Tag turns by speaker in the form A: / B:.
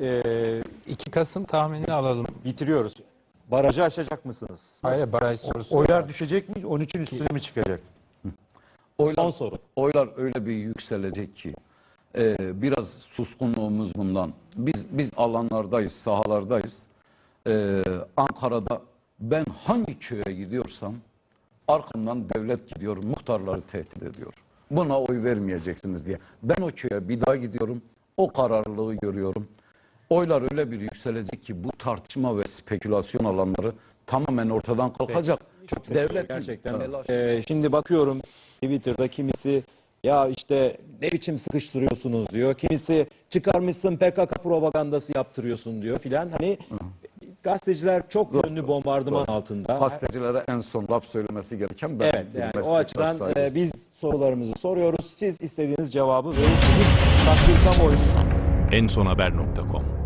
A: E,
B: 2 Kasım tahminini alalım.
A: bitiriyoruz. Barajı aşacak mısınız?
B: Hayır baraj sorusu.
C: Oylar düşecek mi? 13'ün üstüne mi çıkacak?
D: Oylar,
A: Son soru.
D: Oylar öyle bir yükselecek ki e, biraz suskunluğumuz bundan. Biz biz alanlardayız, sahalardayız. E, Ankara'da ben hangi köye gidiyorsam arkamdan devlet gidiyor, muhtarları tehdit ediyor. Buna oy vermeyeceksiniz diye. Ben o köye bir daha gidiyorum, o kararlılığı görüyorum. Oylar öyle bir yükselecek ki bu tartışma ve spekülasyon alanları tamamen ortadan kalkacak. Devletin
A: Gerçekten.
D: telaşı-
A: Ee, şimdi bakıyorum Twitter'da kimisi ya işte ne biçim sıkıştırıyorsunuz diyor. Kimisi çıkarmışsın PKK propagandası yaptırıyorsun diyor filan. Hani gazeteciler çok yönlü bombardıman altında.
D: Gazetecilere en son laf söylemesi gereken ben
A: Evet yani o açıdan e, biz sorularımızı soruyoruz. Siz istediğiniz cevabı verirsiniz. Takdir kamuoyu
E: ensonhaber.com